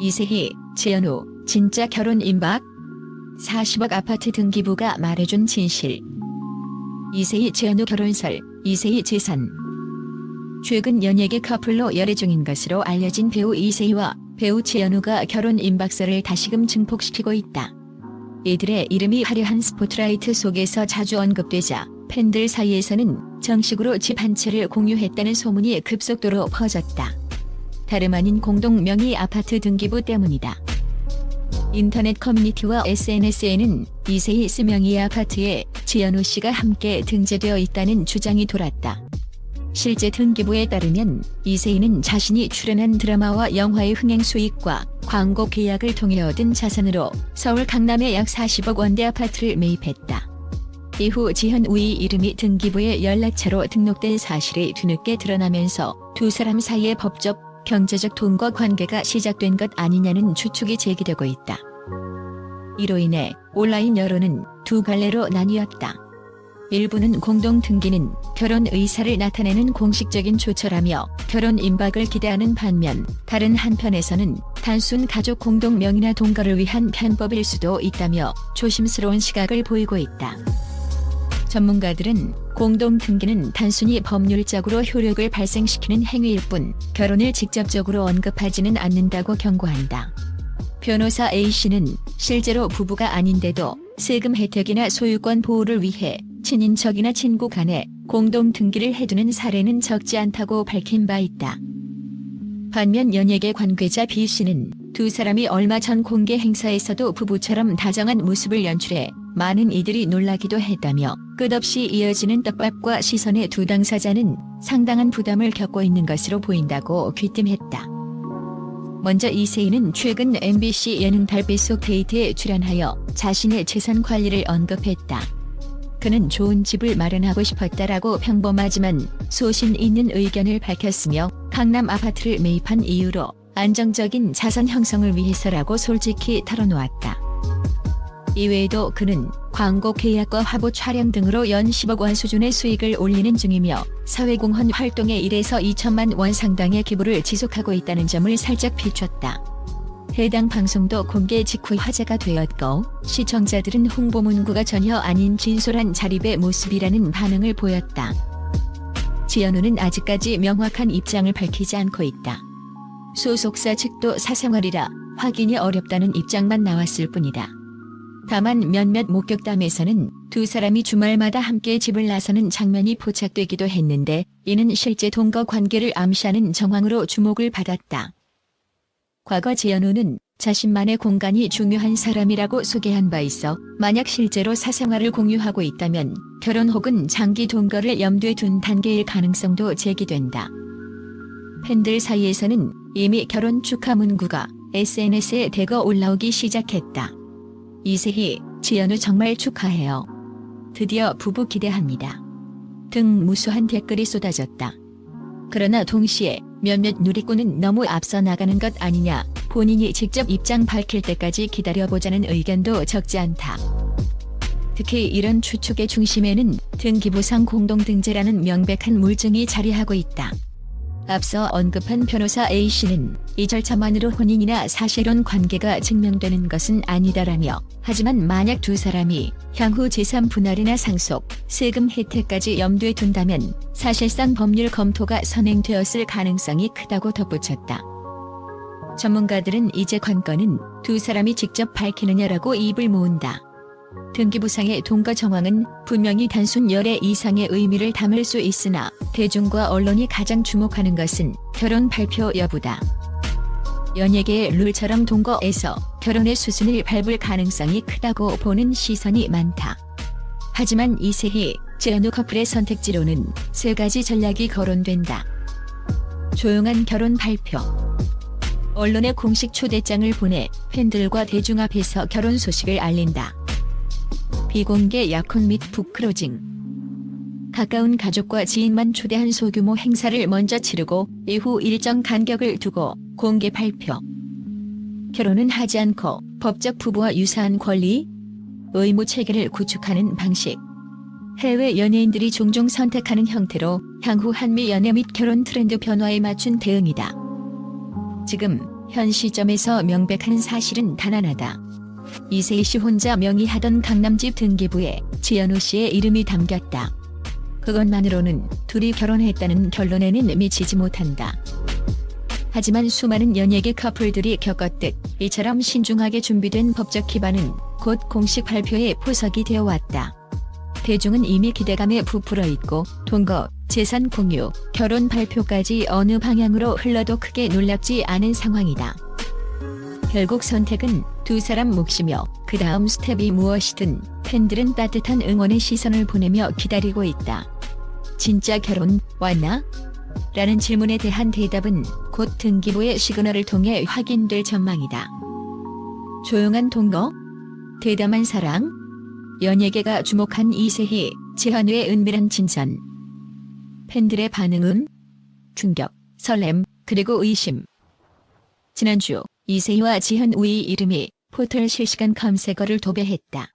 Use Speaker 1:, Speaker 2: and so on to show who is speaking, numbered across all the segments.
Speaker 1: 이세희, 지연우, 진짜 결혼 임박? 40억 아파트 등기부가 말해준 진실. 이세희 지연우 결혼설, 이세희 재산. 최근 연예계 커플로 열애 중인 것으로 알려진 배우 이세희와 배우 지연우가 결혼 임박설을 다시금 증폭시키고 있다. 이들의 이름이 화려한 스포트라이트 속에서 자주 언급되자 팬들 사이에서는 정식으로 집 한 채를 공유했다는 소문이 급속도로 퍼졌다. 다름 아닌 공동 명의 아파트 등기부 때문이다. 인터넷 커뮤니티와 SNS에는 이세희 스명의 아파트에 지연우 씨가 함께 등재되어 있다는 주장이 돌았다. 실제 등기부에 따르면 이세희는 자신이 출연한 드라마와 영화의 흥행 수익과 광고 계약을 통해 얻은 자산으로 서울 강남의 약 40억 원대 아파트를 매입했다. 이후 지현우의 이름이 등기부에 연락처로 등록된 사실이 뒤늦게 드러나면서 두 사람 사이의 법적, 경제적 돈과 관계가 시작된 것 아니냐는 추측이 제기되고 있다. 이로 인해 온라인 여론은 두 갈래로 나뉘었다. 일부는 공동 등기는 결혼 의사를 나타내는 공식적인 조처라며 결혼 임박을 기대하는 반면 다른 한편에서는 단순 가족 공동 명의나 동거를 위한 편법일 수도 있다며 조심스러운 시각을 보이고 있다. 전문가들은 공동 등기는 단순히 법률적으로 효력을 발생시키는 행위일 뿐 결혼을 직접적으로 언급하지는 않는다고 경고한다. 변호사 A씨는 실제로 부부가 아닌데도 세금 혜택이나 소유권 보호를 위해 친인척이나 친구 간에 공동 등기를 해두는 사례는 적지 않다고 밝힌 바 있다. 반면 연예계 관계자 B씨는 두 사람이 얼마 전 공개 행사에서도 부부처럼 다정한 모습을 연출해 많은 이들이 놀라기도 했다며 끝없이 이어지는 떡밥과 시선의 두 당사자는 상당한 부담을 겪고 있는 것으로 보인다고 귀띔했다. 먼저 이세희는 최근 MBC 예능 달빛 속 데이트에 출연하여 자신의 재산 관리를 언급했다. 그는 좋은 집을 마련하고 싶었다라고 평범하지만 소신 있는 의견을 밝혔으며 강남 아파트를 매입한 이유로 안정적인 자산 형성을 위해서라고 솔직히 털어놓았다. 이외에도 그는 광고 계약과 화보 촬영 등으로 연 10억 원 수준의 수익을 올리는 중이며 사회공헌 활동에 1에서 2천만 원 상당의 기부를 지속하고 있다는 점을 살짝 비췄다. 해당 방송도 공개 직후 화제가 되었고 시청자들은 홍보 문구가 전혀 아닌 진솔한 자립의 모습이라는 반응을 보였다. 지연우는 아직까지 명확한 입장을 밝히지 않고 있다. 소속사 측도 사생활이라 확인이 어렵다는 입장만 나왔을 뿐이다. 다만 몇몇 목격담에서는 두 사람이 주말마다 함께 집을 나서는 장면이 포착되기도 했는데 이는 실제 동거 관계를 암시하는 정황으로 주목을 받았다. 과거 지연우는 자신만의 공간이 중요한 사람이라고 소개한 바 있어 만약 실제로 사생활을 공유하고 있다면 결혼 혹은 장기 동거를 염두에 둔 단계일 가능성도 제기된다. 팬들 사이에서는 이미 결혼 축하 문구가 SNS에 대거 올라오기 시작했다. 이세희, 지연우 정말 축하해요. 드디어 부부 기대합니다. 등 무수한 댓글이 쏟아졌다. 그러나 동시에 몇몇 누리꾼은 너무 앞서 나가는 것 아니냐, 본인이 직접 입장 밝힐 때까지 기다려보자는 의견도 적지 않다. 특히 이런 추측의 중심에는 등기부상 공동등재라는 명백한 물증이 자리하고 있다. 앞서 언급한 변호사 A씨는 이 절차만으로 혼인이나 사실혼 관계가 증명되는 것은 아니다라며 하지만 만약 두 사람이 향후 재산 분할이나 상속, 세금 혜택까지 염두에 둔다면 사실상 법률 검토가 선행되었을 가능성이 크다고 덧붙였다. 전문가들은 이제 관건은 두 사람이 직접 밝히느냐라고 입을 모은다. 등기부상의 동거 정황은 분명히 단순 열애 이상의 의미를 담을 수 있으나 대중과 언론이 가장 주목하는 것은 결혼 발표 여부다. 연예계의 룰처럼 동거에서 결혼의 수순을 밟을 가능성이 크다고 보는 시선이 많다. 하지만 이세희, 지연우 커플의 선택지로는 세 가지 전략이 거론된다. 조용한 결혼 발표. 언론에 공식 초대장을 보내 팬들과 대중 앞에서 결혼 소식을 알린다. 비공개 약혼 및 북크로징. 가까운 가족과 지인만 초대한 소규모 행사를 먼저 치르고 이후 일정 간격을 두고 공개 발표. 결혼은 하지 않고 법적 부부와 유사한 권리, 의무 체계를 구축하는 방식. 해외 연예인들이 종종 선택하는 형태로 향후 한미 연애 및 결혼 트렌드 변화에 맞춘 대응이다. 지금 현 시점에서 명백한 사실은 단 하나다. 이세희 씨 혼자 명의하던 강남집 등기부에 지현우 씨의 이름이 담겼다. 그것만으로는 둘이 결혼했다는 결론에는 미치지 못한다. 하지만 수많은 연예계 커플들이 겪었듯 이처럼 신중하게 준비된 법적 기반은 곧 공식 발표의 포석이 되어 왔다. 대중은 이미 기대감에 부풀어 있고 동거, 재산 공유, 결혼 발표까지 어느 방향으로 흘러도 크게 놀랍지 않은 상황이다. 결국 선택은 두 사람 몫이며 그 다음 스텝이 무엇이든 팬들은 따뜻한 응원의 시선을 보내며 기다리고 있다. 진짜 결혼 왔나? 라는 질문에 대한 대답은 곧 등기부의 시그널을 통해 확인될 전망이다. 조용한 동거? 대담한 사랑? 연예계가 주목한 이세희, 지현우의 은밀한 진전. 팬들의 반응은? 충격, 설렘, 그리고 의심. 지난주 이세희와 지현우의 이름이 포털 실시간 검색어를 도배했다.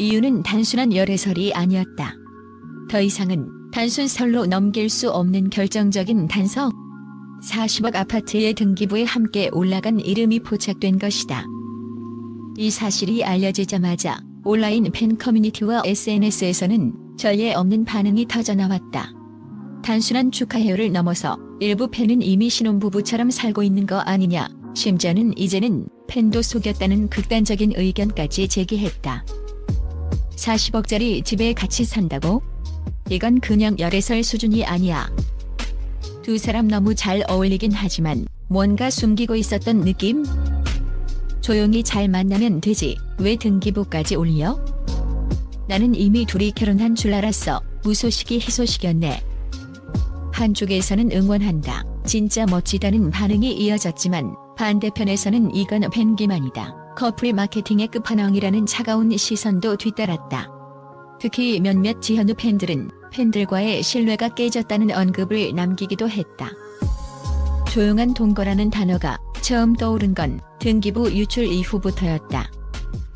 Speaker 1: 이유는 단순한 열애설이 아니었다. 더 이상은 단순 설로 넘길 수 없는 결정적인 단서. 40억 아파트의 등기부에 함께 올라간 이름이 포착된 것이다. 이 사실이 알려지자마자 온라인 팬 커뮤니티와 SNS에서는 전례 없는 반응이 터져나왔다. 단순한 축하해요를 넘어서 일부 팬은 이미 신혼부부처럼 살고 있는 거 아니냐, 심지어는 이제는 팬도 속였다는 극단적인 의견까지 제기했다. 40억짜리 집에 같이 산다고? 이건 그냥 열애설 수준이 아니야. 두 사람 너무 잘 어울리긴 하지만 뭔가 숨기고 있었던 느낌? 조용히 잘 만나면 되지. 왜 등기부까지 올려? 나는 이미 둘이 결혼한 줄 알았어. 무소식이 희소식이었네. 한쪽에서는 응원한다. 진짜 멋지다는 반응이 이어졌지만 반대편에서는 이건 팬기만이다. 커플 마케팅의 끝판왕이라는 차가운 시선도 뒤따랐다. 특히 몇몇 지현우 팬들은 팬들과의 신뢰가 깨졌다는 언급을 남기기도 했다. 조용한 동거라는 단어가 처음 떠오른 건 등기부 유출 이후부터였다.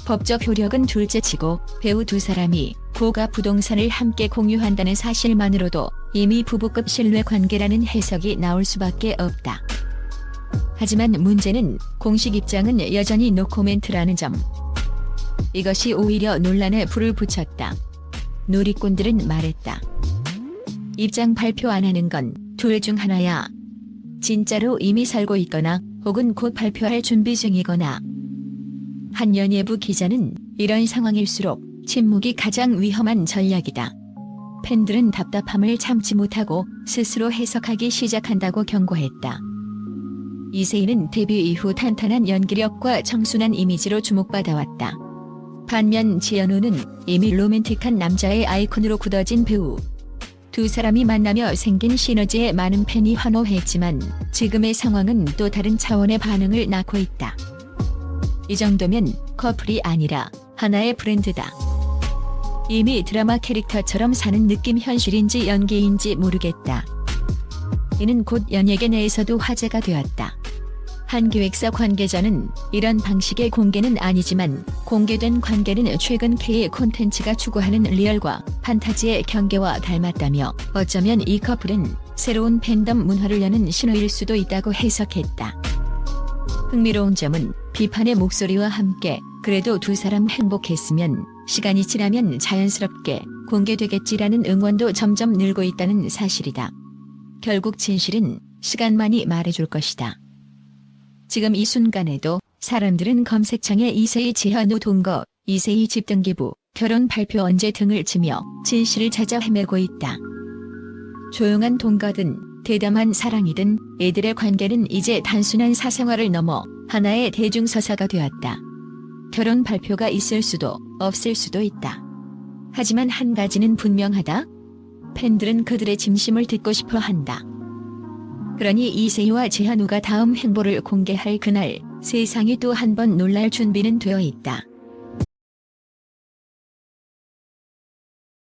Speaker 1: 법적 효력은 둘째치고 배우 두 사람이 고가 부동산을 함께 공유한다는 사실만으로도 이미 부부급 신뢰 관계라는 해석이 나올 수밖에 없다. 하지만 문제는 공식 입장은 여전히 노코멘트라는 점. 이것이 오히려 논란에 불을 붙였다. 누리꾼들은 말했다. 입장 발표 안 하는 건 둘 중 하나야. 진짜로 이미 살고 있거나 혹은 곧 발표할 준비 중이거나. 한 연예부 기자는 이런 상황일수록 침묵이 가장 위험한 전략이다. 팬들은 답답함을 참지 못하고 스스로 해석하기 시작한다고 경고했다. 이세희는 데뷔 이후 탄탄한 연기력과 청순한 이미지로 주목받아왔다. 반면 지현우는 이미 로맨틱한 남자의 아이콘으로 굳어진 배우. 두 사람이 만나며 생긴 시너지에 많은 팬이 환호했지만 지금의 상황은 또 다른 차원의 반응을 낳고 있다. 이 정도면 커플이 아니라 하나의 브랜드다. 이미 드라마 캐릭터처럼 사는 느낌 현실인지 연기인지 모르겠다. 이는 곧 연예계 내에서도 화제가 되었다. 한 기획사 관계자는 이런 방식의 공개는 아니지만 공개된 관계는 최근 K 콘텐츠가 추구하는 리얼과 판타지의 경계와 닮았다며 어쩌면 이 커플은 새로운 팬덤 문화를 여는 신호일 수도 있다고 해석했다. 흥미로운 점은 비판의 목소리와 함께 그래도 두 사람 행복했으면 시간이 지나면 자연스럽게 공개되겠지라는 응원도 점점 늘고 있다는 사실이다. 결국 진실은 시간만이 말해줄 것이다. 지금 이 순간에도 사람들은 검색창에 이세희 지현우 동거, 이세희 집등기부, 결혼 발표 언제 등을 치며 진실을 찾아 헤매고 있다. 조용한 동거든 대담한 사랑이든 애들의 관계는 이제 단순한 사생활을 넘어 하나의 대중서사가 되었다. 결혼 발표가 있을 수도 없을 수도 있다. 하지만 한 가지는 분명하다. 팬들은 그들의 진심을 듣고 싶어 한다. 그러니 이세희와 재한우가 다음 행보를 공개할 그날 세상이 또 한 번 놀랄 준비는 되어 있다.